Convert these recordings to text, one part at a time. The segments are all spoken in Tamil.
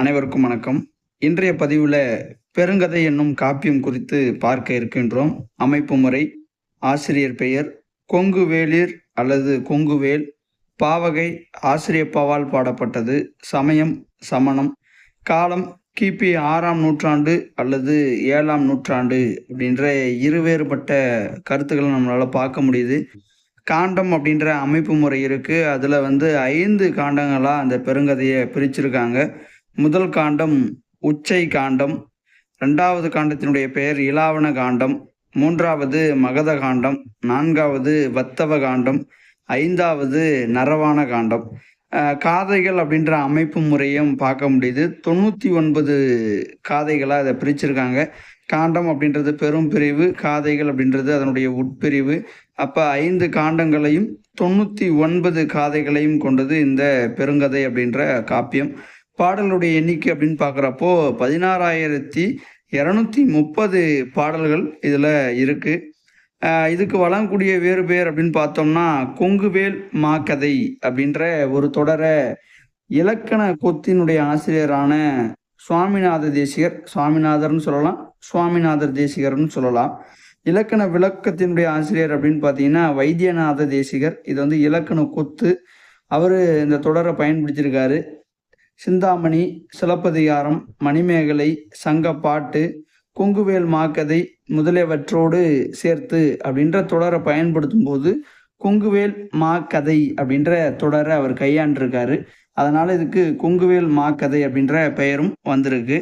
அனைவருக்கும் வணக்கம். இன்றைய பதிவில் பெருங்கதை என்னும் காப்பியம் குறித்து பார்க்க இருக்கின்றோம். அமைப்பு முறை ஆசிரியர் பெயர் கொங்குவேளிர் அல்லது கொங்குவேல் பாவகை ஆசிரியப்பாவால் பாடப்பட்டது. சமயம் சமணம் காலம் கிபி ஆறாம் நூற்றாண்டு அல்லது ஏழாம் நூற்றாண்டு அப்படின்ற இருவேறுபட்ட கருத்துக்களை நம்மளால் பார்க்க முடியுது. காண்டம் அப்படின்ற அமைப்பு முறை இருக்குது அதில் வந்து ஐந்து காண்டங்களாக அந்த பெருங்கதையை பிரிச்சிருக்காங்க. முதல் காண்டம் உச்சை காண்டம் ரெண்டாவது காண்டத்தினுடைய பெயர் இலாவண காண்டம் மூன்றாவது மகத காண்டம் நான்காவது வத்தவ காண்டம் ஐந்தாவது நரவான காண்டம். காதைகள் அப்படின்ற அமைப்பு முறையும் பார்க்க முடியுது. தொண்ணூற்றி ஒன்பது காதைகளாக அதை பிரிச்சிருக்காங்க. காண்டம் அப்படின்றது பெரும் பிரிவு காதைகள் அப்படின்றது அதனுடைய உட்பிரிவு. அப்போ ஐந்து காண்டங்களையும் தொண்ணூற்றி ஒன்பது காதைகளையும் கொண்டது இந்த பெருங்கதை அப்படின்ற காப்பியம். பாடலுடைய எண்ணிக்கை அப்படின்னு பார்க்குறப்போ பதினாறாயிரத்தி இரநூத்தி முப்பது பாடல்கள் இதில் இருக்குது இதுக்கு வழங்கக்கூடிய வேறு பேர் அப்படின்னு பார்த்தோம்னா கொங்குவேல் மாக்கதை அப்படின்ற ஒரு தொடரை இலக்கண கொத்தினுடைய ஆசிரியரான சுவாமிநாத தேசிகர் சுவாமிநாதர்னு சொல்லலாம் சுவாமிநாதர் தேசிகர்னு சொல்லலாம். இலக்கண விளக்கத்தினுடைய ஆசிரியர் அப்படின்னு பார்த்தீங்கன்னா வைத்தியநாத தேசிகர். இது வந்து இலக்கண கொத்து. அவர் இந்த தொடரை பயன்படுத்தியிருக்காரு. சிந்தாமணி சிலப்பதிகாரம் மணிமேகலை சங்கப்பாட்டு கொங்குவேல் மாக்கதை முதலியவற்றோடு சேர்த்து அப்படின்ற தொடரை பயன்படுத்தும் போது கொங்குவேல் மாக்கதை அப்படின்ற தொடரை அவர் கையாண்டிருக்காரு. அதனால் இதுக்கு கொங்குவேல் மாக்கதை அப்படின்ற பெயரும் வந்திருக்கு.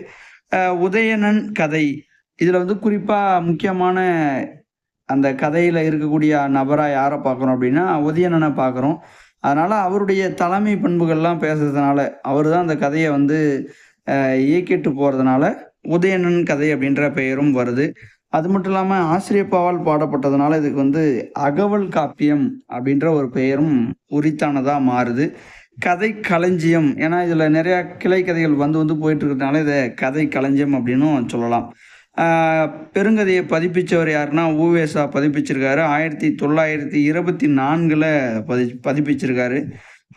உதயணன் கதை. இதில் வந்து குறிப்பாக முக்கியமான அந்த கதையில் இருக்கக்கூடிய நபராக யாரை பார்க்குறோம் அப்படின்னா உதயணனை பார்க்குறோம். அதனால் அவருடைய தலைமை பண்புகள்லாம் பேசுறதுனால அவர் தான் அந்த கதையை வந்து இயக்கிட்டு போகிறதுனால உதயணன் கதை அப்படின்ற பெயரும் வருது. அது மட்டும் இல்லாமல் ஆசிரியப்பாவால் பாடப்பட்டதுனால இதுக்கு வந்து அகவல் காப்பியம் அப்படின்ற ஒரு பெயரும் உரித்தானதாக மாறுது. கதை களஞ்சியம் ஏன்னா இதில் நிறையா கிளை கதைகள் வந்து வந்து போயிட்டு இருக்கிறதுனால இதை கதை களஞ்சியம் அப்படின்னும் சொல்லலாம். பெருங்கதையை பதிப்பிச்சவர் யாருன்னா ஊவேசா பதிப்பிச்சிருக்காரு. ஆயிரத்தி தொள்ளாயிரத்தி இருபத்தி நான்கில் பதி பதிப்பிச்சிருக்காரு.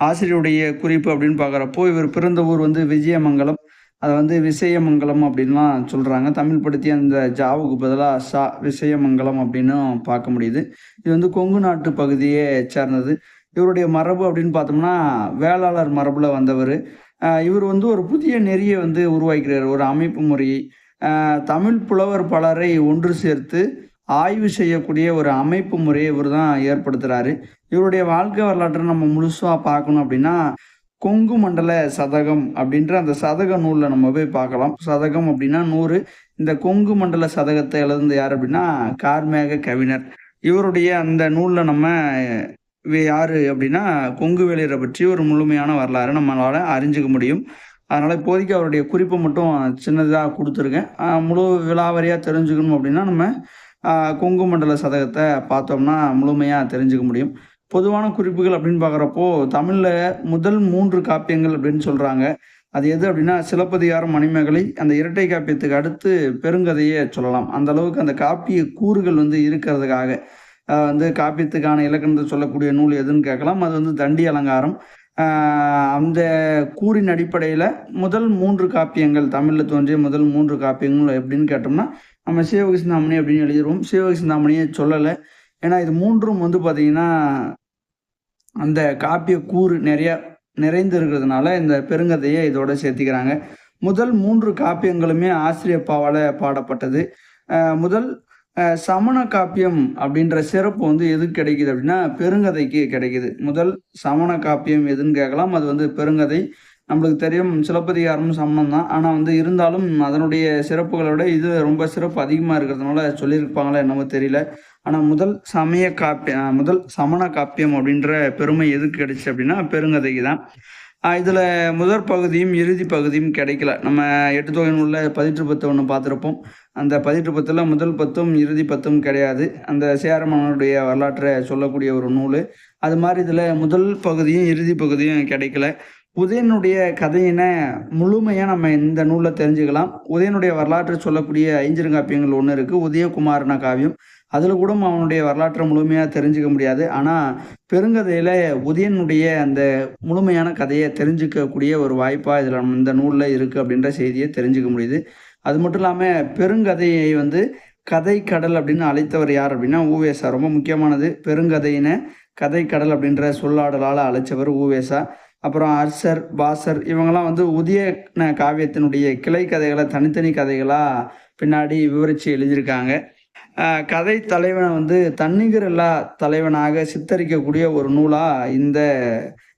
ஆசிரியருடைய குறிப்பு அப்படின்னு பார்க்குறப்போ இவர் பிறந்த ஊர் வந்து விஜயமங்கலம். அதை வந்து விசயமங்கலம் அப்படின்லாம் சொல்கிறாங்க தமிழ் படுத்தி அந்த ஜாவுக்கு பதிலாக சா விசயமங்கலம் அப்படின்னு பார்க்க முடியுது. இது வந்து கொங்கு நாட்டு பகுதியை சேர்ந்தது. இவருடைய மரபு அப்படின்னு பார்த்தோம்னா வேளாளர் மரபில் வந்தவர். இவர் வந்து ஒரு புதிய நெறியை வந்து உருவாக்கிறார் ஒரு அமைப்பு முறையை. தமிழ் புலவர் பலரை ஒன்று சேர்த்து ஆய்வு செய்யக்கூடிய ஒரு அமைப்பு முறையை இவர் தான் ஏற்படுத்துகிறாரு இவருடைய வாழ்க்கை வரலாற்றை நம்ம முழுசாக பார்க்கணும் அப்படின்னா கொங்கு மண்டல சதகம் அப்படின்ற அந்த சதக நூலில் நம்ம போய் பார்க்கலாம். சதகம் அப்படின்னா நூறு. இந்த கொங்கு மண்டல சதகத்தை எழுதுனது யார் அப்படின்னா கார்மேக கவிஞர். இவருடைய அந்த நூலில் நம்ம யார் யாரு அப்படின்னா கொங்கு வேலையரை பற்றி ஒரு முழுமையான வரலாறு நம்மளால் அறிஞ்சிக்க முடியும். அதனால் இப்போதைக்கு அவருடைய குறிப்பை மட்டும் சின்னதாக கொடுத்துருக்கேன். முழு விலாவரியாக தெரிஞ்சுக்கணும் அப்படின்னா நம்ம கொங்கு மண்டல சதகத்தை பார்த்தோம்னா முழுமையாக தெரிஞ்சுக்க முடியும். பொதுவான குறிப்புகள் அப்படின்னு பார்க்குறப்போ தமிழில் முதல் மூன்று காப்பியங்கள் அப்படின்னு சொல்கிறாங்க அது எது அப்படின்னா சிலப்பதிகாரம் மணிமேகலை அந்த இரட்டை காப்பியத்துக்கு அடுத்து பெருங்கதையே சொல்லலாம். அந்த அளவுக்கு அந்த காப்பிய கூறுகள் வந்து இருக்கிறதுக்காக வந்து காப்பியத்துக்கான இலக்கணத்தை சொல்லக்கூடிய நூல் எதுன்னு கேட்கலாம். அது வந்து தண்டி அலங்காரம். அந்த கூறின் அடிப்படையில் முதல் மூன்று காப்பியங்கள் தமிழில் தோன்றிய முதல் மூன்று காப்பியங்கள் எப்படின்னு கேட்டோம்னா நம்ம சிவகி சிந்தாமணி அப்படின்னு எழுதிடுவோம் சிவகி சொல்லலை. ஏன்னா இது மூன்றும் வந்து பார்த்திங்கன்னா அந்த காப்பிய கூறு நிறைய நிறைந்து இருக்கிறதுனால இந்த பெருங்கதையை இதோட சேர்த்திக்கிறாங்க. முதல் மூன்று காப்பியங்களுமே ஆசிரியப்பாவால் பாடப்பட்டது. முதல் சமண காப்பியம் அப்படின்ற சிறப்பு வந்து எதுக்கு கிடைக்குது அப்படின்னா பெருங்கதைக்கு கிடைக்குது. முதல் சமண காப்பியம் எதுன்னு கேட்கலாம். அது வந்து பெருங்கதை. நம்மளுக்கு தெரியும் சிலப்பதிகாரமும் சமணம் தான். ஆனால் வந்து இருந்தாலும் அதனுடைய சிறப்புகளை விட இது ரொம்ப சிறப்பு அதிகமாக இருக்கிறதுனால சொல்லியிருப்பாங்களா என்னமோ தெரியல. ஆனால் முதல் சமய காப்பியம் முதல் சமண காப்பியம் அப்படின்ற பெருமை எதுக்கு கிடைச்சு அப்படின்னா பெருங்கதைக்கு தான். இதில் முதற் பகுதியும் இறுதி பகுதியும் கிடைக்கல. நம்ம எட்டு தொகை நூலில் பதிற்று பத்து ஒன்று பார்த்துருப்போம். அந்த பதிற்று பத்தில் முதல் பத்தும் இறுதி பத்தும் கிடையாது. அந்த சேரமன்னனுடைய வரலாற்றை சொல்லக்கூடிய ஒரு நூல். அது மாதிரி இதில் முதல் பகுதியும் இறுதி பகுதியும் கிடைக்கல. உதயனுடைய கதையினை முழுமையாக நம்ம இந்த நூலில் தெரிஞ்சுக்கலாம். உதயனுடைய வரலாற்றை சொல்லக்கூடிய ஐஞ்சிருங்காப்பியங்கள் ஒன்று இருக்குது உதயகுமாரன காவியம். அதில் கூட அவனுடைய வரலாற்றை முழுமையாக தெரிஞ்சுக்க முடியாது. ஆனால் பெருங்கதையில் உதயனுடைய அந்த முழுமையான கதையை தெரிஞ்சுக்கக்கூடிய ஒரு வாய்ப்பாக இதில் இந்த நூலில் இருக்குது அப்படின்ற செய்தியை தெரிஞ்சுக்க முடியுது. அது மட்டும் இல்லாமல் பெருங்கதையை வந்து கதை கடல் அப்படின்னு அழைத்தவர் யார் அப்படின்னா ஊவேசா ரொம்ப முக்கியமானது. பெருங்கதையின கதை கடல் அப்படின்ற சொல்லாடலால் அழைச்சவர் ஊவேசா அப்புறம் அர்சர் பாசர் இவங்கெல்லாம் வந்து உதய காவியத்தினுடைய கிளை கதைகளை தனித்தனி கதைகளாக பின்னாடி விவரித்து எழுதியிருக்காங்க. கதை தலைவனை வந்து தன்னிகர் இல்லா தலைவனாக சித்தரிக்கக்கூடிய ஒரு நூலாக இந்த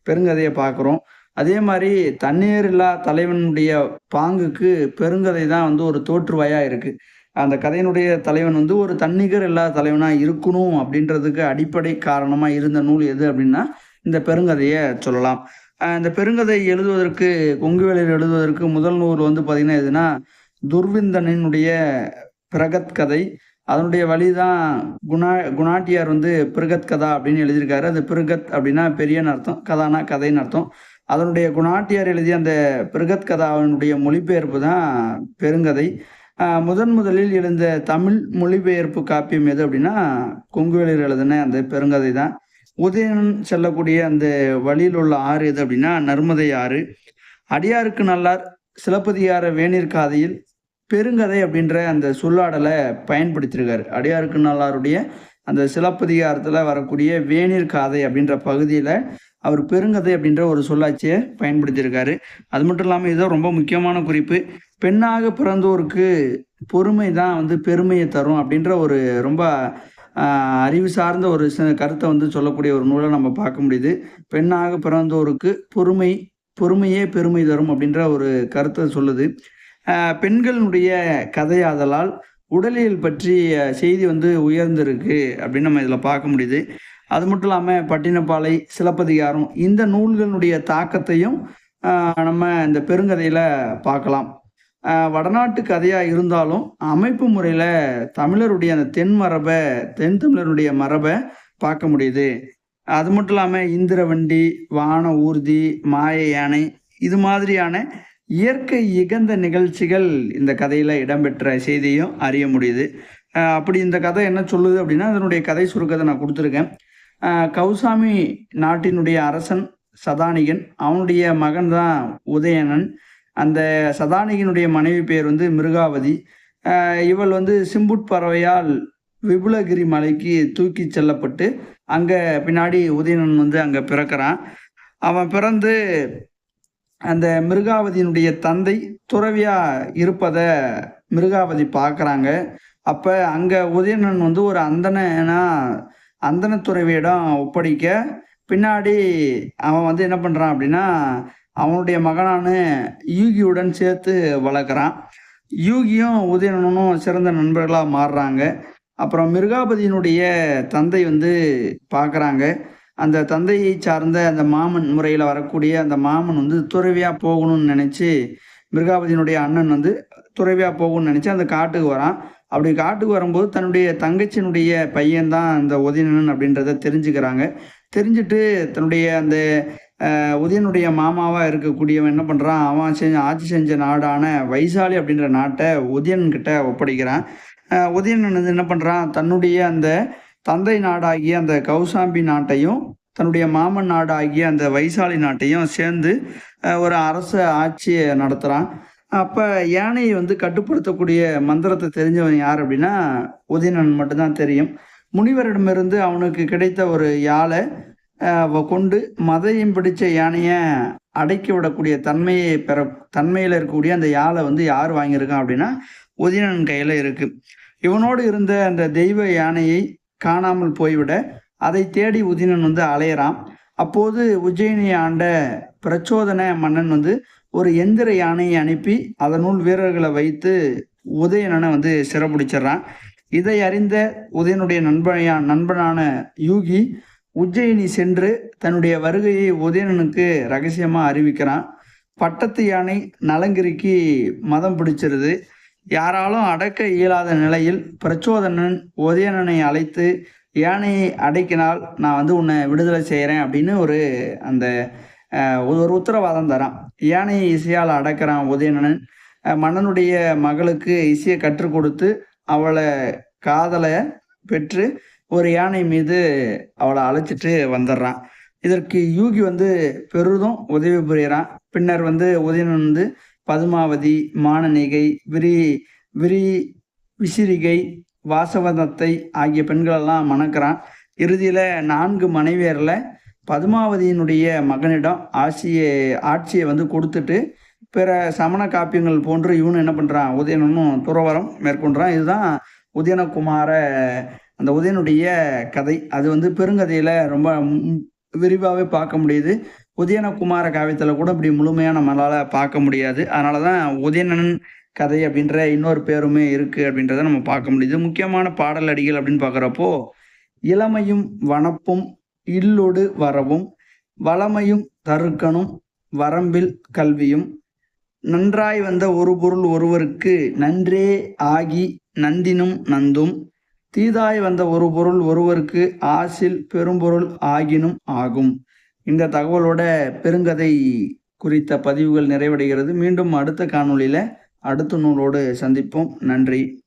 பெருங்கதையை பார்க்குறோம். அதே மாதிரி தண்ணீர் இல்லா தலைவனுடைய பாங்குக்கு பெருங்கதை தான் வந்து ஒரு தோற்றுவாயாக இருக்குது அந்த கதையினுடைய தலைவன் வந்து ஒரு தன்னிகர் இல்லா தலைவனாக இருக்கணும் அப்படின்றதுக்கு அடிப்படை காரணமாக இருந்த நூல் எது அப்படின்னா இந்த பெருங்கதையை சொல்லலாம். இந்த பெருங்கதை எழுதுவதற்கு கொங்குவேலில் எழுதுவதற்கு முதல் நூல் வந்து பார்த்திங்கன்னா எதுனா துர்விந்தனினுடைய பிரகத் கதை அதனுடைய வழி தான் குணா குணாட்டியார் வந்து பிருகத் கதா அப்படின்னு எழுதியிருக்காரு. அது பிருகத் அப்படின்னா பெரியன்னு அர்த்தம் கதானா கதைன்னு அர்த்தம். அதனுடைய குணாட்டியார் எழுதிய அந்த பிருகத் கதாவினுடைய மொழிபெயர்ப்பு தான் பெருங்கதை. முதன் முதலில் எழுந்த தமிழ் மொழிபெயர்ப்பு காப்பியம் எது அப்படின்னா கொங்குவேலர் எழுதின அந்த பெருங்கதை தான். உதயன் செல்லக்கூடிய அந்த வழியில் உள்ள ஆறு எது அப்படின்னா நர்மதை ஆறு. அடியாருக்கு நல்லார் சிலப்பதிகார வேணிற்காதையில் பெருங்கதை அப்படின்ற அந்த சொல்லாடலை பயன்படுத்தியிருக்காரு அடியாருக்கு நல்லாருடைய அந்த சிலப்பதிகாரத்தில் வரக்கூடிய வேணிற் காதை அப்படின்ற பகுதியில் அவர் பெருங்கதை அப்படின்ற ஒரு சொல்லாட்சியை பயன்படுத்தியிருக்காரு அது மட்டும் இல்லாமல் இதுதான் ரொம்ப முக்கியமான குறிப்பு. பெண்ணாக பிறந்தோருக்கு பொறுமை தான் வந்து பெருமையை தரும் அப்படின்ற ஒரு ரொம்ப அறிவு சார்ந்த ஒரு ச- கருத்தை வந்து சொல்லக்கூடிய ஒரு நூலை நம்ம பார்க்க முடியுது. பெண்ணாக பிறந்தோருக்கு பொறுமை பொறுமையே பெருமை தரும் அப்படின்ற ஒரு கருத்தை சொல்லுது. ஆஹ், பெண்களுடைய கதையாதலால் உடலியல் பற்றிய செய்தி வந்து உயர்ந்திருக்கு அப்படின்னு நம்ம இதில் பார்க்க முடியுது. அது மட்டும் இல்லாமல் பட்டினப்பாலை சிலப்பதிகாரம் இந்த நூல்களுடைய தாக்கத்தையும் நம்ம இந்த பெருங்கதையில் பார்க்கலாம். வடநாட்டு கதையாக இருந்தாலும் அமைப்பு முறையில் தமிழருடைய அந்த தென் மரபை தென் தமிழருடைய மரபை பார்க்க முடியுது. அது மட்டும் இல்லாமல் இந்திர வண்டி வான ஊர்தி மாய யானை இது மாதிரியான இயற்கை இகந்த நிகழ்ச்சிகள் இந்த கதையில் இடம்பெற்ற செய்தியும் அறிய முடியுது. அப்படி இந்த கதை என்ன சொல்லுது அப்படின்னா அதனுடைய கதை சுருக்கத்தை நான் கொடுத்துருக்கேன். கௌசாமி நாட்டினுடைய அரசன் சதானிகன் அவனுடைய மகன் தான் உதயணன். அந்த சதானிகனுடைய மனைவி பேர் வந்து மிருகாவதி. இவள் வந்து சிம்புட் பறவையால் விபுலகிரி மலைக்கு தூக்கி செல்லப்பட்டு அங்கே பின்னாடி உதயணன் வந்து அங்கே பிறக்கிறான். அவன் பிறந்து அந்த மிருகாவதியினுடைய தந்தை துறவியாக இருப்பதை மிருகாவதி பார்க்குறாங்க. அப்போ அங்கே உதயணன் வந்து ஒரு அந்தனா அந்தன துறவியிடம் ஒப்படைக்க பின்னாடி அவன் வந்து என்ன பண்ணுறான் அப்படின்னா அவனுடைய மகனான யூகியுடன் சேர்த்து வளர்க்குறான். யூகியும் உதயணனும் சிறந்த நண்பர்களாக மாறுறாங்க. அப்புறம் மிருகாபதியினுடைய தந்தை வந்து பார்க்குறாங்க. அந்த தந்தையை சார்ந்த அந்த மாமன் முறையில் வரக்கூடிய அந்த மாமன் வந்து துறவியாக போகணும்னு நினச்சி மிருகாபதியினுடைய அண்ணன் வந்து துறவியாக போகணும்னு நினச்சி அந்த காட்டுக்கு வரான். அப்படி காட்டுக்கு வரும்போது தன்னுடைய தங்கச்சியினுடைய பையன்தான் அந்த உதயணன் அப்படின்றத தெரிஞ்சுக்கிறாங்க. தெரிஞ்சுட்டு தன்னுடைய அந்த உதயனுடைய மாமாவாக இருக்கக்கூடியவன் என்ன பண்ணுறான் அவன் செஞ்ச ஆட்சி செஞ்ச நாடான வைசாலி அப்படின்ற நாட்டை உதயன்கிட்ட ஒப்படைக்கிறான். உதயன் வந்து என்ன பண்ணுறான் தன்னுடைய அந்த தந்தை நாடாகிய அந்த கௌசாம்பி நாட்டையும் தன்னுடைய மாமன் நாடாகிய அந்த வைசாலி நாட்டையும் சேர்ந்து ஒரு அரச ஆட்சியை நடத்துகிறான் அப்போ யானையை வந்து கட்டுப்படுத்தக்கூடிய மந்திரத்தை தெரிஞ்சவன் யார் அப்படின்னா உதயணன் மட்டும்தான் தெரியும். முனிவரிடமிருந்து அவனுக்கு கிடைத்த ஒரு யாழை கொண்டு மதையும் பிடிச்ச யானையை அடக்கி விடக்கூடிய தன்மையை பெற தன்மையில் இருக்கக்கூடிய அந்த யாழை வந்து யார் வாங்கியிருக்கான் அப்படின்னா உதயணன் கையில் இருக்குது இவனோடு இருந்த அந்த தெய்வ யானையை காணாமல் போய்விட அதை தேடி உதினன் வந்து அலையிறான். அப்போது உஜ்ஜயினியை ஆண்ட பிரச்சோதன மன்னன் வந்து ஒரு எந்திர யானையை அனுப்பி அதனுள் வீரர்களை வைத்து உதயணனை வந்து சிறப்பிடிச்சிடுறான் இதை அறிந்த உதயனுடைய நண்பனையான் நண்பனான யூகி உஜ்ஜயினி சென்று தன்னுடைய வருகையை உதயணனுக்கு ரகசியமாக அறிவிக்கிறான். பட்டத்து யானை நலங்கிரிக்கு மதம் பிடிச்சிருது. யாராலும் அடக்க இயலாத நிலையில் பிரச்சோதனன் உதயணனை அழைத்து யானையை அடைக்கினால் நான் வந்து உன்னை விடுதலை செய்கிறேன் அப்படின்னு ஒரு அந்த ஒரு உத்தரவாதம் தரான். யானையை இசையால் அடக்கிறான் உதயணன். மன்னனுடைய மகளுக்கு இசையை கற்றுக் கொடுத்து அவளை காதலை பெற்று ஒரு யானை மீது அவளை அழைச்சிட்டு வந்துடுறான் இதற்கு யூகி வந்து பெரிதும் உதவி புரிகிறான். பின்னர் வந்து உதயணன் வந்து பதுமாவதி மானனிகை விரி விரி விசிறிகை வாசவதத்தை ஆகிய பெண்களெல்லாம் மணக்கிறான். இறுதியில் நான்கு மனைவியரில் பதுமாவதியினுடைய மகனிடம் ஆட்சியை ஆட்சியை வந்து கொடுத்துட்டு பிற சமண காப்பியங்கள் போன்று இவனு என்ன பண்ணுறான் உதயணனும் துறவரம் மேற்கொண்டான் இதுதான் உதயணகுமார அந்த உதயனுடைய கதை. அது வந்து பெருங்கதையில் ரொம்ப விரிவாகவே பார்க்க முடியுது. உதயனகுமார காவியத்தில் கூட இப்படி முழுமையாக நம்மளால் பார்க்க முடியாது. அதனால தான் உதயணன் கதை அப்படின்ற இன்னொரு பேருமே இருக்குது அப்படின்றத நம்ம பார்க்க முடியுது. முக்கியமான பாடல் அடிகள் அப்படின்னு பார்க்குறப்போ இளமையும் வனப்பும் இல்லொடு வரவும் வளமையும் தருக்கனும் வரம்பில் கல்வியும் நன்றாய் வந்த ஒரு பொருள் ஒருவருக்கு நன்றே ஆகி நந்தினும் நந்தும் தீதாய் வந்த ஒரு பொருள் ஒருவருக்கு ஆசில் பெரும்பொருள் ஆகினும் ஆகும். இந்த தகவலோட பெருங்கதை குறித்த பதிவுகள் நிறைவடைகிறது. மீண்டும் அடுத்த காணொளியில் அடுத்த நூலோடு சந்திப்போம். நன்றி.